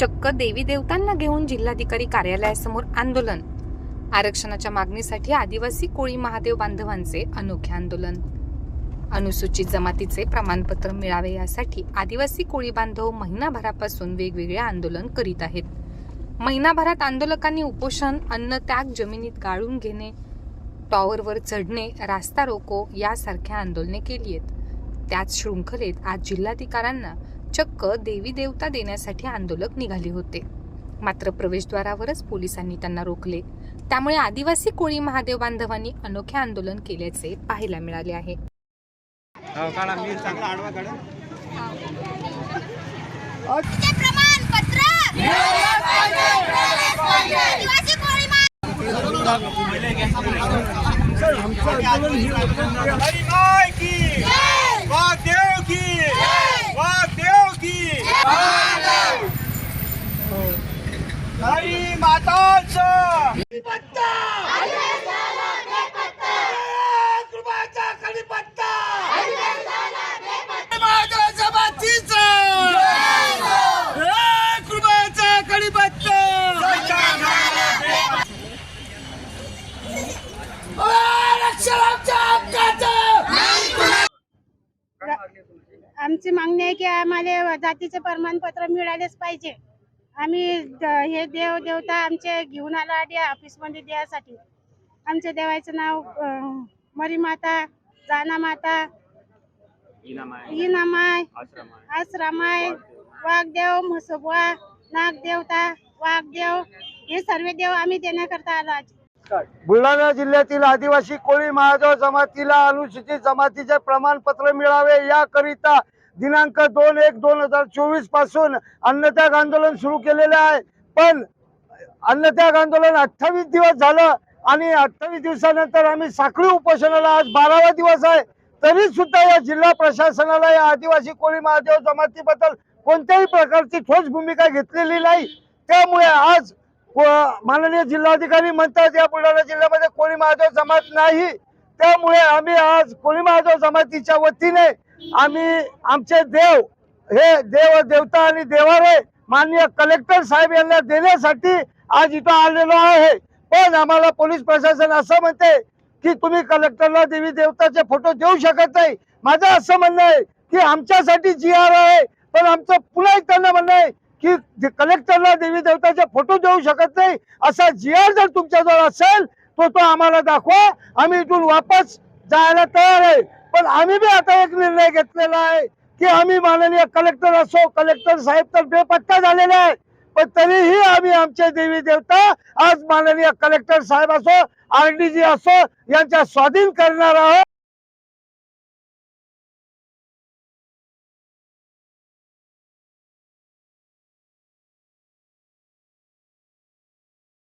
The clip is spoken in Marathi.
चक्क देवी देवतांना घेऊन जिल्हाधिकारी कार्यालयासमोर आंदोलन. आरक्षणाच्या मागणीसाठी आदिवासी कोळी महादेव बांधवांचे अनोखे आंदोलन. अनुसूचित जमातीचे प्रमाणपत्र मिळावे यासाठी आदिवासी कोळी बांधव महिनाभरापासून वेगवेगळे आंदोलन करीत आहेत. महिनाभरात आंदोलकांनी उपोषण अन्न त्याग जमिनीत गाळून घेणे टॉवरवर चढणे रास्ता रोको यासारख्या आंदोलने केली आहेत. त्याच शृंखलेत आज जिल्हाधिकाऱ्यांना चक्क देवी देवता देण्यासाठी आंदोलक निघाले होते. मात्र प्रवेशद्वारावरच पोलिसांनी त्यांना रोखले. त्यामुळे आदिवासी कोळी महादेव बांधवांनी अनोखे आंदोलन केल्याचे पाहायला मिळाले आहे. हो आदिवासी कोळी मा- हरी माय की वाघदेव की वाघदेव की हरी माताचं कृपाचा कडीपत्ता माझ्या जमातीचा हे कृपाचा कडीपत्ता आरक्षणाच्या हक्काचं! आमची मागणी आहे की आम्हाला जातीचे प्रमाणपत्र मिळालेच पाहिजे. आम्ही हे देव देवता आमचे घेऊन आलो आहे ऑफिसमध्ये द्यासाठी आमच्या देवाचं नाव मरी माता जाना माता इनामाय आश्रमाय वाघदेव म्हसोबा नागदेवता वाघदेव हे सर्व देव आम्ही देण्याकरता आलो आज. बुलढाणा जिल्ह्यातील आदिवासी कोळी महादेव जमातीला अनुसूचित जमातीचे प्रमाणपत्र मिळावे याकरिता दिनांक दोन एक दोन हजार चोवीसपासून अन्नत्याग आंदोलन सुरू केलेले आहे. पण अन्नत्याग आंदोलन अठ्ठावीस दिवस झालं आणि अठ्ठावीस दिवसानंतर आम्ही साखळी उपोषणाला आज बारावा दिवस आहे. तरी सुद्धा या जिल्हा प्रशासनाला या आदिवासी कोळी महादेव जमातीबद्दल कोणत्याही प्रकारची ठोस भूमिका घेतलेली नाही. त्यामुळे आज माननीय जिल्हाधिकारी म्हणतात या बुलढाणा जिल्ह्यामध्ये कोळी महादेव जमात नाही. त्यामुळे आम्ही आज कोळी महादेव जमातीच्या वतीने आम्ही आमचे देव हे देव देवता आणि देवारे माननीय कलेक्टर साहेब यांना देण्यासाठी आज इथं आलेलो आहे. पण आम्हाला पोलीस प्रशासन असं म्हणते की तुम्ही कलेक्टरला देवी देवताचे फोटो देऊ शकत नाही. माझं असं म्हणणं आहे की आमच्यासाठी जी आर आहे पण आमचं पुन्हा एक त्यांना म्हणणं आहे की कलेक्टरला देवी देवताचे फोटो देऊ शकत नाही असा जी आर जर तुमच्याजवळ असेल तो तो आम्हाला दाखवा. आम्ही इथून वापस जायला तयार आहे. पण आम्ही बी आता एक निर्णय घेतलेला आहे की आम्ही माननीय कलेक्टर असो कलेक्टर साहेब तर बेपत्ता झालेले आहे पण तरीही आम्ही आमचे देवी देवता आज माननीय कलेक्टर साहेब असो आर असो यांच्या स्वाधीन करणार आहोत.